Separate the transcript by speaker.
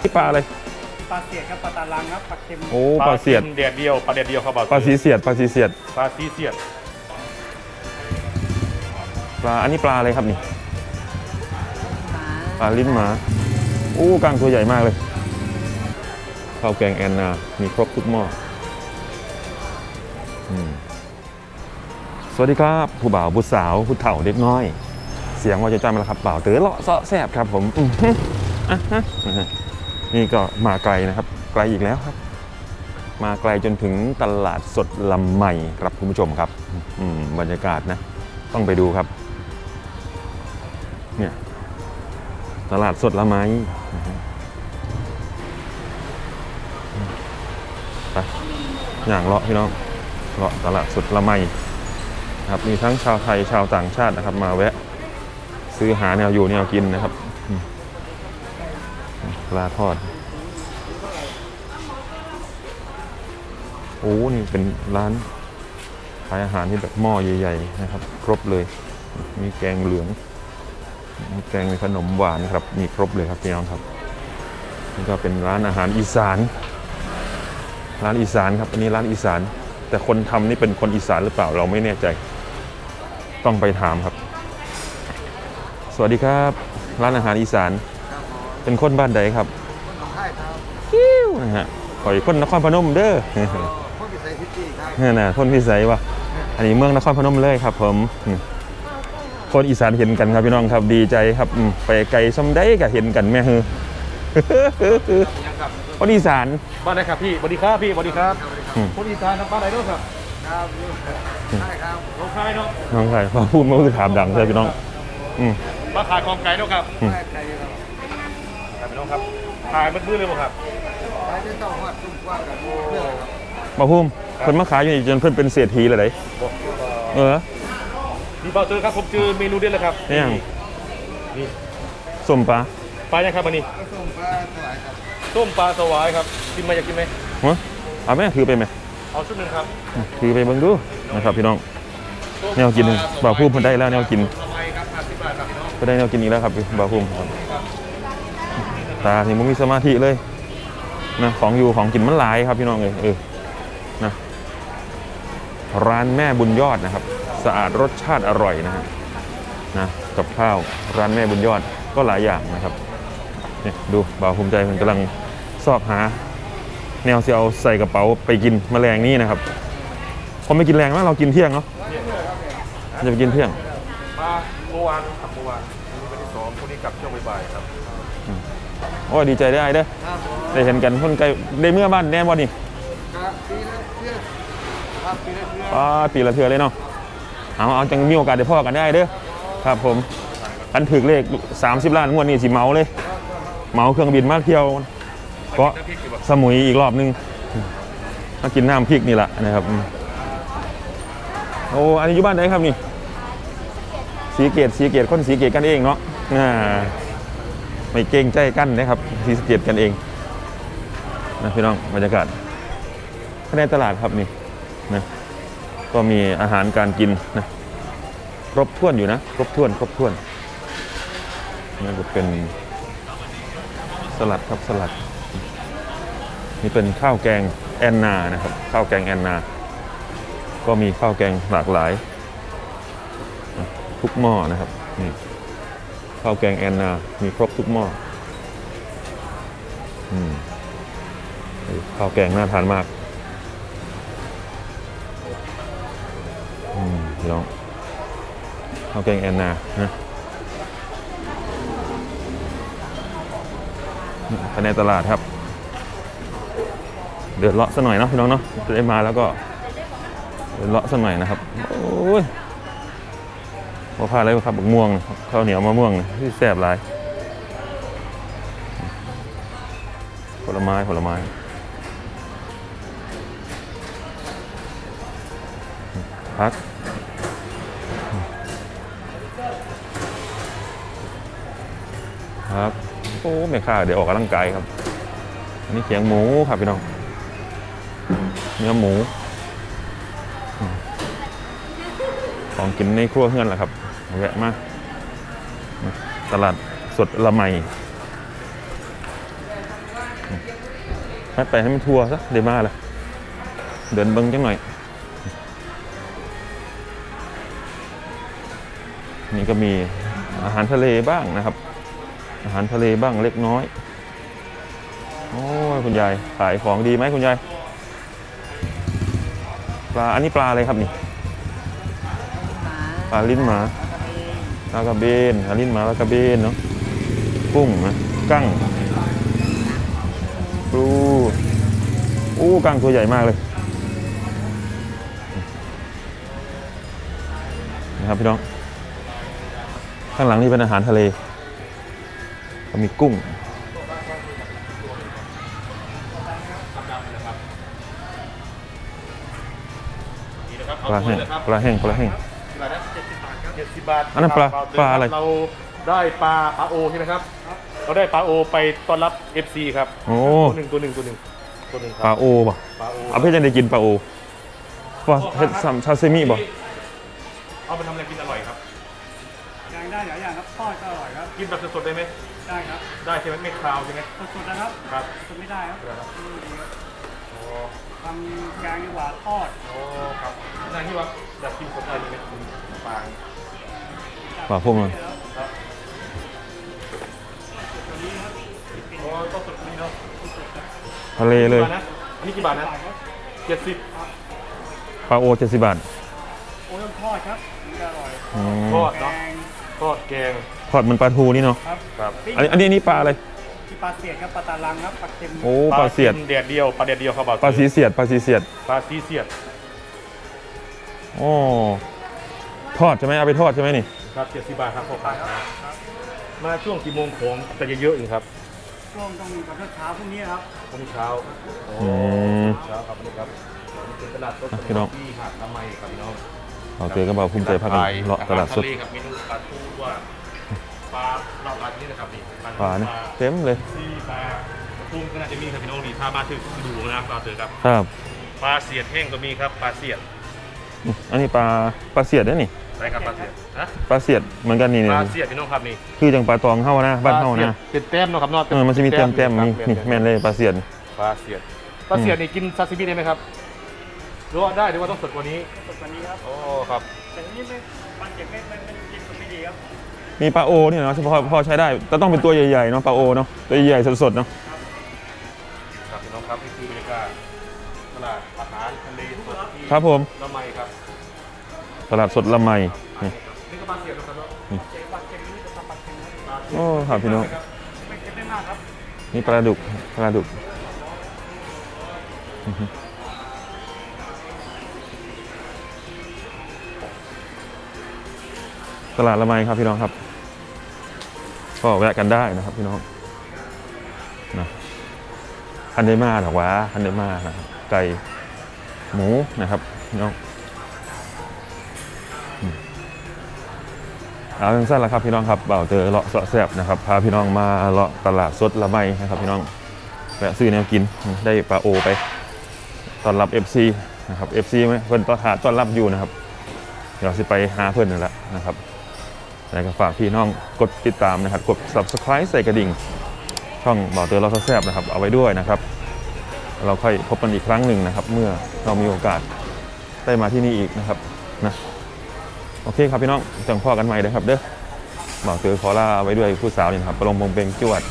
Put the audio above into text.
Speaker 1: ที่ปลาอะไร
Speaker 2: ปลาเสียดครับปลาตาลังครับปลาเค็ม
Speaker 1: โอ้ปลาเสียด
Speaker 3: แดดเดียวปลาแดดเดียวครับ
Speaker 1: ปลาสีเสียด ปลาสีเสียด
Speaker 3: ปลาซีเสียด
Speaker 1: ปลา อันนี้ปลาอะไรครับนี่ ปลาลิ้นหมา โอ้กลางตัวใหญ่มากเลย ข้าวแกงแอนนา มีครบทุกหม้ออืมสวัสดีครับ ผู้บ่าวผู้สาวผู้เฒ่าเด็กน้อย เสียงว่าจะจำมาแล้วครับบ่าวเต๋อเลาะเสาะแสบครับผม อะฮะนี่ก็มาไกลนะครับ ไกลอีกแล้วครับ มาไกลจนถึงตลาดสดลำใหม่ครับคุณผู้ชมครับบรรยากาศนะ ต้องไปดูครับ เนี่ยตลาดสดละไม้ไปอย่างเลาะพี่น้องเลาะตลาดสดละไมครับมีทั้งชาวไทยชาวต่างชาตินะครับ มาแวะ ซื้อหาแนวอยู่แนวกินนะครับ ลาทอด โอ้ นี่เป็นร้านขายอาหารที่แบบหม้อใหญ่ๆนะครับ ครบเลย มีแกงเหลือง มีแกงมีขนมหวานครับ มีครบเลยครับพี่น้องครับ นี่ก็เป็นร้านอาหารอีสาน ร้านอีสานครับ อันนี้ร้านอีสาน แต่คนทำนี่เป็นคนอีสานหรือเปล่าเราไม่แน่ใจ ต้องไปถามครับ สวัสดีครับ ร้านอาหารอีสาน เป็นคนบ้านใดครับ
Speaker 4: ใช่ครับ
Speaker 1: คิ้วนะฮะข่อยคนนครพนมเด้อ
Speaker 4: พ่อพิเศษพิจีครับ
Speaker 1: นี่นะคนพิสัยวะอันนี้เมืองนครพนมเลยครับผมอืมคนอีสานเห็นกันครับพี่น้องครับดีใจครับอืมไปไกลซำได้ก็เห็นกันแม่ฮือคนอีสาน
Speaker 3: บ้านไหนครับพี่สวัสดีครับพี่สวัสดีครับ
Speaker 1: อืม
Speaker 3: คนอีสานครับบ้านไหนด้วยครับ
Speaker 4: ครับใช่ครับ
Speaker 3: ลงคายเนาะ
Speaker 1: น้องใครพอพูดมันก็คือถามดังใช่พี่น้องอืม
Speaker 3: มาขายของไก่เนาะครับ
Speaker 1: อืม
Speaker 4: ใช่ใช่ ครับ
Speaker 3: ขายไปน้องครับขายมันมืดเลยบ่ครับ
Speaker 4: ใช่จะต้องวัดตุ้มกว้างกับเพื่อนครับ
Speaker 1: มาพูมเพิ่นมาขายอยู่นี่จนเพิ่นเป็นเศรษฐีเลยเด้
Speaker 3: บอก
Speaker 1: เออ
Speaker 3: นี่เบาเตอร์ครับผมเจอเมนูเด็ดเลยครับ
Speaker 1: นี่ยัง
Speaker 3: นี่
Speaker 1: ส้มปลา
Speaker 3: ปลายังครับอันนี้
Speaker 4: ก็ส่งปลาถวายครับ
Speaker 3: ต้มปลาสวายครับกินไหมอยากกินไหม
Speaker 1: ฮะเอาไหมถือไปไหม
Speaker 3: เอาชุดหนึ่งครับ
Speaker 1: ถือไปเบิ่งดูนะครับพี่น้องแนวกินบ่าวพูมเพิ่นได้แล้วแนวกิน
Speaker 3: ทำไมครับ50บาทครับพี่น้อง
Speaker 1: ก็ได้แนวกินอีกแล้วครับบาคุมครับ ตาที่มึงมีสมาธิเลยนะของอยู่ของกินมันหลายครับพี่น้องเลยเออนะร้านแม่บุญยอดนะครับ สะอาดรสชาติอร่อยนะฮะนะกับข้าวร้านแม่บุญยอดก็หลายอย่างนะครับเนี่ยดูบ่าวภูมิใจมันกำลังสอบหา แนวเสียเอาใส่กระเป๋าไปกินแมลงนี่นะครับผมไม่กินแรงนะเรากินเที่ยงเนาะจะไปกินเที่ยง
Speaker 3: มาเมื่อวานครับเมื่อวานวันที่สองคนนี้กลับช่วงบ่ายครับ
Speaker 1: โอ้ยดีใจได้เด้อ
Speaker 4: ครับผม
Speaker 1: ได้เห็นกันคนไกลได้เมื่อบ้านแน่บ่นี่
Speaker 4: ครับปีละเพื่อนครับปีละเพื่อน
Speaker 1: ป้าปีละเทือเลยเนาะเอาเอาจังมีโอกาสได้พ่อกันได้เด้อครับผมคันถึกเลข 30 ล้านงวดนี้สิเมาเลยเมาเครื่องบินมาเที่ยวเกาะสมุยอีกรอบนึงมากินน้ำพริกนี่แหละนะครับอืมโอ้อันนี้อยู่บ้านไหนครับนี่สีเกตสีเกตคนสีเกตกันเองเนาะอ่า ไม่เกรงใจกันนะครับสีสเกตกันเองนะพี่น้องบรรยากาศภายในตลาดครับนี่นะก็มีอาหารการกินนะครบถ้วนอยู่นะครบถ้วนครบถ้วนนี่ก็เป็นสลัดครับสลัด นี่เป็นข้าวแกงแอนนานะครับข้าวแกงแอนนา ก็มีข้าวแกงหลากหลาย ทุกหม้อนะครับนี่ ข้าวแกงแอนนา มีครบทุกหม้ออืมข้าวแกงน่าทานมากอืมพี่น้องข้าวแกงแอนนานะภายในตลาดครับ เดือดเลาะสัหน่อยเนาะพี่น้องเนาะจะได้มาแล้วก็เดือดเลาะสัหน่อยนะครับ โอ้ย พอพลาดอะไรครับบักม่วงข้าวเหนียวมะม่วงที่แซ่บหลายผลไม้ผลไม้พักครับโอ้ไม่ค่าเดี๋ยวออกกำลังกายครับอันนี้เขียงหมูครับพี่น้องเนื้อหมู ของกินในครัวเฮือนแหละครับ แวะมา ตลาดสดละไมนัดไปให้มันทัวร์ซะเดมาละเดินเบิ้งจังหน่อย นี่ก็มีอาหารทะเลบ้างนะครับ อาหารทะเลบ้างเล็กน้อย โอ้ยคุณยายขายของดีไหมคุณยาย ปลา อันนี้ปลาอะไรครับนี่ ปลาลิ้นหมา ปลากระเบนปลาลิ้นหมาปลากระเบนเนาะกุ้งนะกั้งปูอู้กั้งตัวใหญ่มากเลยนะครับพี่น้อง ข้างหลังนี่เป็นอาหารทะเลก็มีกุ้งปลาแห้งปลาแห้งปลาแห้ง
Speaker 3: เจ็ดสิบบาท
Speaker 1: อันนั้นปลา
Speaker 3: คบ
Speaker 1: ปลาอะไร
Speaker 3: เราได้ปลาปลาโอใช่ไหมครับ เราได้ปลาโอไปต้อนรับ FC ครับ
Speaker 1: โอ้
Speaker 3: ตัวหนึ่งตัวหนึ่งตัวหนึ่งตัวหนึ่งค
Speaker 1: ปลา
Speaker 3: รับ
Speaker 1: โอป่ะ
Speaker 3: ปลาโอ
Speaker 1: เอาเพื่อจะได้กินปลาโอปลาเฮ็ดซัมชาซิมิป่ะ
Speaker 3: เอาไปทำอะไรกินอร่อยครับ
Speaker 2: ย่างได้หลายอย่างครับทอดก็อร่อยครับ
Speaker 3: กินแบบสดๆได้ไหม
Speaker 2: ได้ครับ
Speaker 3: ได้ใช่ไหมไม่คาวใช่ไหม
Speaker 2: สดๆนะครับ
Speaker 3: ครับ
Speaker 2: สดไม่ได้ครับ
Speaker 3: ครับ
Speaker 2: อืมดีครับ
Speaker 3: โอ้
Speaker 2: ทำแกงดีกว่าทอด
Speaker 3: โอ้ครับนายที่ว่าอยากกินคนไทยดีไหมคุณปาง
Speaker 1: ปลาพวกนั้น
Speaker 3: ครับ
Speaker 2: ตัวนี้ครับ
Speaker 3: โอ้ต้องสดนี่เนาะ
Speaker 1: ทะเลเลย
Speaker 3: กี่บาทนะอันนี้กี่บาทนะ
Speaker 2: ใส่ครับ
Speaker 3: เจ็ดสิบ
Speaker 1: ปลาโอเจ็ดสิบบาท
Speaker 2: โอ้ยต้องทอดครับถึงจะอร่อย
Speaker 1: อืม
Speaker 3: ทอด
Speaker 2: แก
Speaker 3: เนาะ
Speaker 2: ง
Speaker 3: ทอดแกง
Speaker 1: ทอดเหมันปลาทูนี่เนาะ
Speaker 2: ครับ
Speaker 3: ครับ
Speaker 1: อันนี้อันนี้อันนี้ปลาอะไร
Speaker 2: ที่ปลาเสียดครับปลาตาลังครับปลาเค็ม
Speaker 1: โอ้ปลาเสียด
Speaker 3: แดดเดียวปลาแดดเดียวครับ
Speaker 1: ปลาสีเสียดปลาสีเสียด
Speaker 3: ปลาซีเสียด
Speaker 1: โอ้ทอดใช่ไหมเอาไปทอดใช่ไหมนี่
Speaker 3: ครับเจ็ดสิบบาทครับพ่อค้าครับมาช่วงกี่โมงของจะเยอะๆอยู่ครับ
Speaker 2: ช่วงต้องกับเช้าพรุ่งนี้ครับ
Speaker 3: วันนี้เช้าโอ้
Speaker 1: อืม
Speaker 3: เช้าครับวันนี้ครับนี่เป็นตลาดสด
Speaker 1: อะพี่น้อง
Speaker 3: ที่หาดทำไมครับพี่น้อง
Speaker 1: เอาเตยกับเบาภูมิใจพากันเลาะตลาดสด
Speaker 3: อหรทะเลครับเมนูปลาทูว่าปลาเราปลาที่นี่นะครับนี่
Speaker 1: ปลาเนี่ยเต็มเลย
Speaker 3: ซีปลาทุ่งก็น่าจะมีครับพี่น้องนี่ถ้ามาถึงดูนะครับปลาเสือครับ
Speaker 1: ครับ
Speaker 3: ปลาเสียดแห้งก็มีครับปลาเสียด
Speaker 1: อันนี้ปลาปลาเสียดนะนี่
Speaker 3: ใช่ครับปลาเสียดนะ
Speaker 1: ปลาเสียดเหมือนกันนี่
Speaker 3: ป
Speaker 1: เนี่ย
Speaker 3: ลาเสียดพี่น้องครับนี่
Speaker 1: คือจังปลาตองเฮานะบ้านเฮานะ
Speaker 3: เป็นแต้มเนาะครับเนาะ
Speaker 1: เออมันจะมีแต้มแต้มๆมีนี่แม่นเลยปลาเสียด
Speaker 3: ปลาเสียดปลาเสียดนี่กินซาซิมิได้ไหมครับหรือว่าได้หรือว่าต้องสดกว่านี้
Speaker 2: สดกว่านี้ครับ
Speaker 3: โอ้ครับ
Speaker 2: แต่ทีนี้ไม่มันเก็บไม่ไม่ไม่กินมันไม่ดีครับ
Speaker 1: มีปลาโอเนี่ยเนาะเฉพาะพอใช้ได้แต่ต้องเป็นตัวใหญ่ๆเนาะปลาโอเนาะตัวใหญ่ๆสดๆเนาะ
Speaker 3: ครับพี่น้องครับนี่คือบรรยากาศต ลาดอาหารทะเลสดที่
Speaker 1: ครับผม
Speaker 3: ละไมครับ
Speaker 1: ตลาดสดละไมนี่
Speaker 3: นี่ก็ปลาเสียดนะครับเนาะ
Speaker 2: เจ๊ปลาเค็มนี่จะทำปลาเค็มครับ
Speaker 3: ปลาเสียด
Speaker 1: โอ้ครับพี่น้อง
Speaker 2: ไม่เค็มได้มากครับ
Speaker 1: นี่ปลาดุกปลาดุกอื้อหือตลาดละไมครับพี่น้องครับ ก็แวะกันได้นะครับพี่น้องนะคันได้มาหรอกวะคันได้มานะครับ ไก่หมูนะครับพี่น้องอืมเอาสั้นๆแล้วครับพี่น้องครับเบ่าเจอเลาะเสาะแสบนะครับพาพี่น้องมาเลาะตลาดสดละไมนะครับพี่น้องแวะซื้อแนวกินได้ปลาโอไปต้อนรับ FC นะครับ FC ไหมเพื่อนต้อนหาต้อนรับอยู่นะครับ เดี๋ยวสิไปหาเพื่อนนั่นแหละนะครับแล้วก็ฝากพี่น้องกดติดตามนะครับ กด subscribe ใส่กระดิ่ง ช่องบ่าเตอเราแซบนะครับ เอาไว้ด้วยนะครับ เราค่อยพบกันอีกครั้งหนึ่งนะครับ เมื่อเรามีโอกาสได้มาที่นี่อีกนะครับนะโอเคครับพี่น้องจังพ่อกันใหม่นะครับเด้อบ่าวเตอขอลาไว้ด้วยผู้สาวนี่นะครับประลงมงเบงจวด